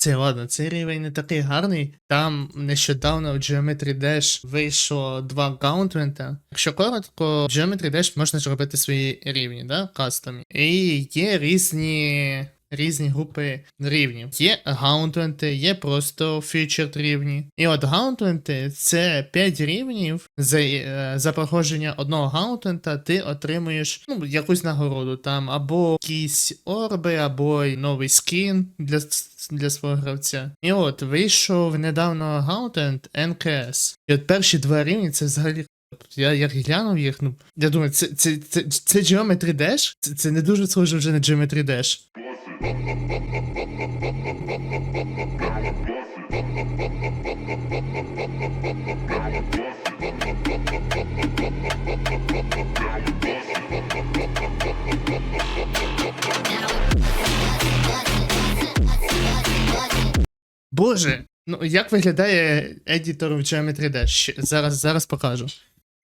Це ладно, цей рівень не такий гарний. Там нещодавно в Geometry Dash вийшло два гаунтмента. Якщо коротко, в Geometry Dash можна ж робити свої рівні, да? Кастомі. І є різні. Різні групи рівнів. Є гаунтменти, є просто фічерд рівні. І от гаунтменти це 5 рівнів. За, е, за проходження одного гаунтмента ти отримуєш ну, якусь нагороду там, або якісь орби, або новий скін для, для свого гравця. І от вийшов недавно гаунтент НКС. І от перші два рівні це взагалі. Я як глянув їх, ну я думаю, це, це, це, це Geometry Dash? Це, це не дуже схоже вже на Geometry Dash. Боже, ну як виглядає едітор в Geometry Dash? Зараз, зараз покажу.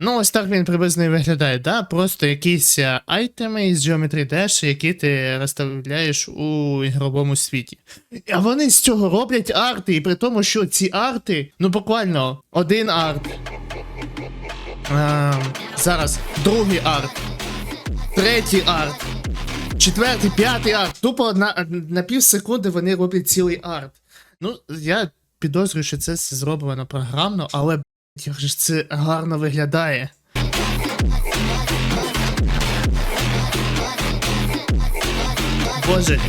Ну, ось так він приблизно і виглядає, да? Просто якісь е, айтеми із Geometry Dash, які ти розставляєш у ігровому світі. А вони з цього роблять арти, і при тому, що ці арти, ну буквально один арт. Ем, зараз другий арт. Третій арт. Четвертий, п'ятий арт. Тупо на, на пів секунди вони роблять цілий арт. Ну, я підозрюю, що це зроблено програмно, але як же ж це гарно виглядає. Боже,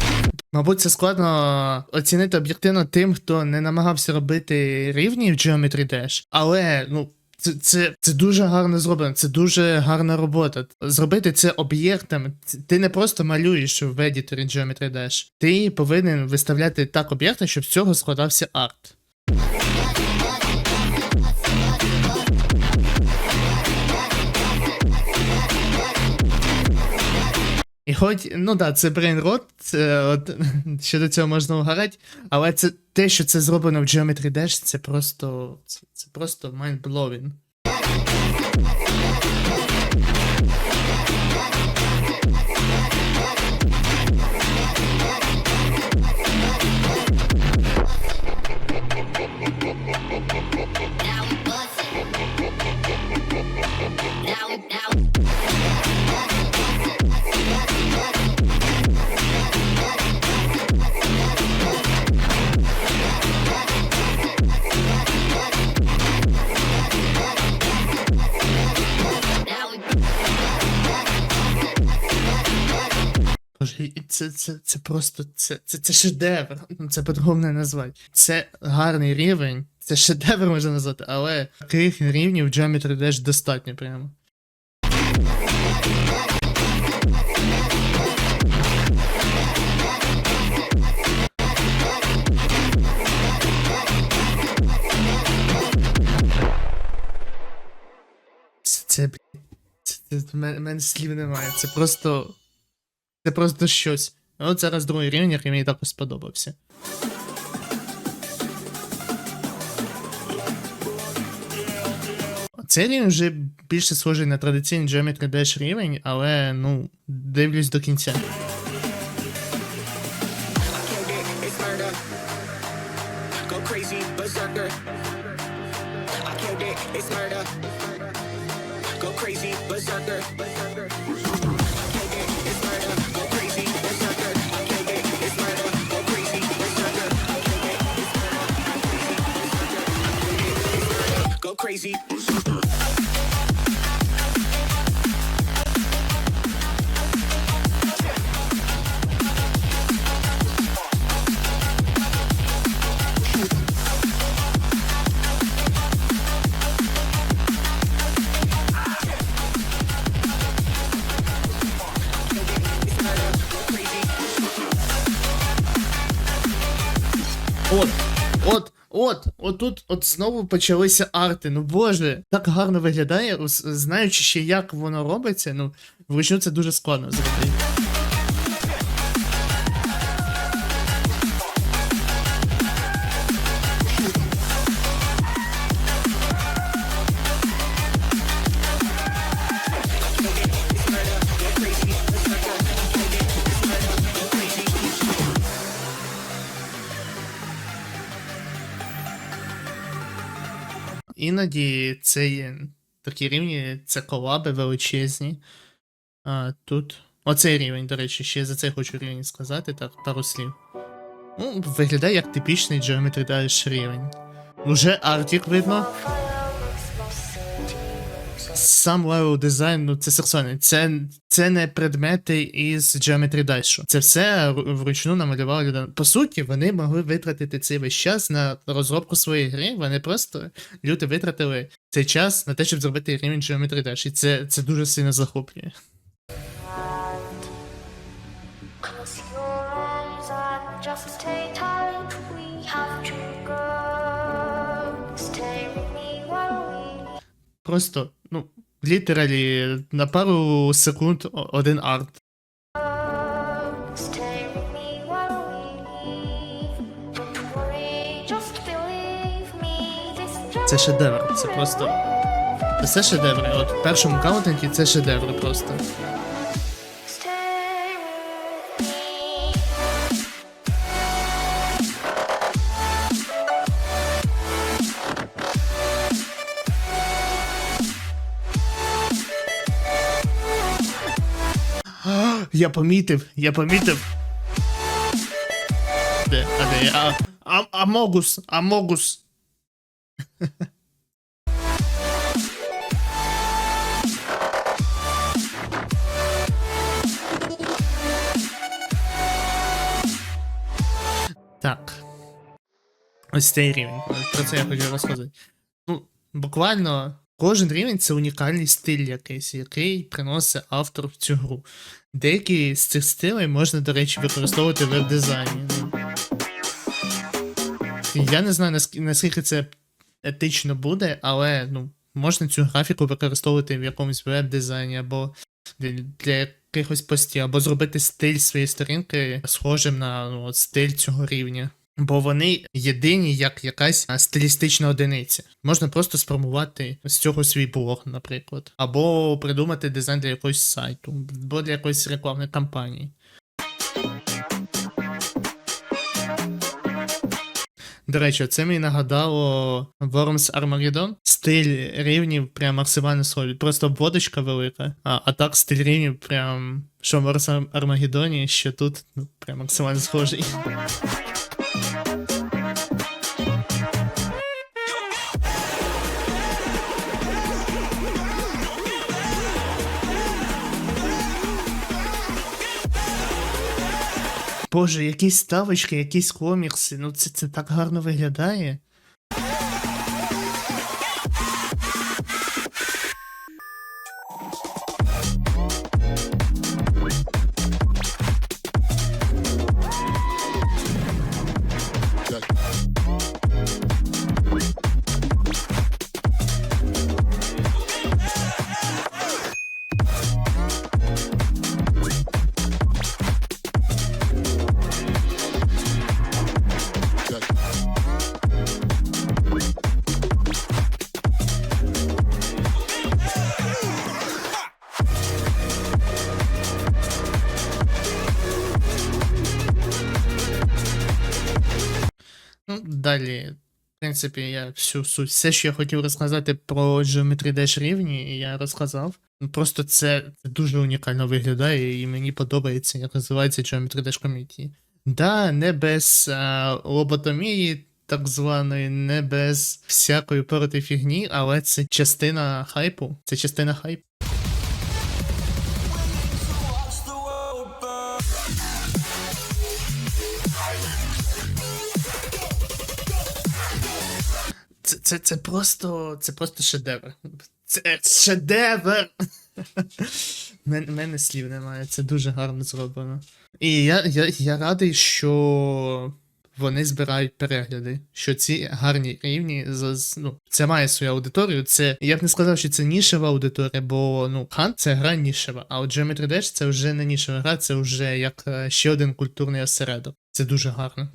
мабуть, це складно оцінити об'єктивно тим, хто не намагався робити рівні в Geometry Dash, але ну. Це, це, це дуже гарно зроблено, це дуже гарна робота. Зробити це об'єктами. Ц- Ти не просто малюєш в едіторі Geometry Dash. Ти повинен виставляти так об'єкти, щоб з цього складався арт. І хоч, ну да, це брейнрот, це от щодо цього можна угорати, але це те, що це зроблено в Geometry Dash, це просто. Це, це просто mind-blowing. Боже, це, це, це просто це, це, це шедевр. Ну, Це по-другому не назвати. Це гарний рівень, це шедевр можна назвати, але таких рівнів в Geometry Dash достатньо прямо. Це, це, це, це, в мене слів немає. Це просто. Це просто щось. А От зараз другий рівень, який мені також сподобався. Цей рівень вже більше схожий на традиційний Geometry Dash рівень, але ну, дивлюсь до кінця. Go crazy, berserker. Crazy. От, от, от, отут от знову почалися арти. Ну боже, так гарно виглядає, знаючи ще як воно робиться, ну, вручну це дуже складно зробити. Іноді це є такі рівні, це колаби величезні. А, тут. Оцей рівень, до речі, ще за це хочу рівень сказати, так, пару слів. Ну, виглядає як типічний Geometry Dash рівень. Уже артік видно. Сам левел дизайн, ну це сексуальний. Це, це не предмети із Geometry Dash. Це все вручну намалювала людина. По суті, вони могли витратити цей весь час на розробку своєї гри. Вони просто люди витратили цей час на те, щоб зробити рівень Geometry Dash. І це, це дуже сильно захоплює. Просто, ну, літералі на пару секунд один арт. Це шедевр. Це просто. Це шедеври. От в першому каунтенті це шедеври просто. Я помітив, я помітив. Де, а де я? А, а, Амогус, Амогус. Так. Ось цей рівень. Про це я хотів розказати. Ну, буквально кожен рівень це унікальний стиль якийсь, який приносить автор в цю гру. Деякі з цих стилей можна, до речі, використовувати в веб-дизайні. Я не знаю, наскільки це етично буде, але ну, можна цю графіку використовувати в якомусь веб-дизайні або для якихось постів, або зробити стиль своєї сторінки схожим на ну, стиль цього рівня. Бо вони єдині як якась стилістична одиниця. Можна просто сформувати з цього свій блог, наприклад, або придумати дизайн для якогось сайту, або для якоїсь рекламної кампанії. До речі, це мені нагадало Worms Armageddon. Стиль рівнів прям максимально схожий. Просто обводочка велика, а, а так стиль рівнів прям що в Worms Armageddon, що тут ну, прям максимально схожий. Боже, якісь ставочки, якісь комікси, ну це, це так гарно виглядає. Далі, в принципі, я всю суть, все, що я хотів розказати про Geometry Dash рівні, я розказав. Ну, Просто це, дуже унікально виглядає, і мені подобається, як називається Geometry Dash Community. Да, не без а, лоботомії, так званої, не без всякої проти фігні, але це частина хайпу. Це частина хайпу. Це, це, просто. Це просто шедевр. Це шедевр! Мен- мене слів немає, це дуже гарно зроблено. І я, я, я радий, що вони збирають перегляди, що ці гарні рівні ну, це має свою аудиторію. Це я б не сказав, що це нішева аудиторія, бо ну Hunt це гра нішева, а от Geometry Dash це вже не нішева гра, це вже як е, ще один культурний осередок. Це дуже гарно.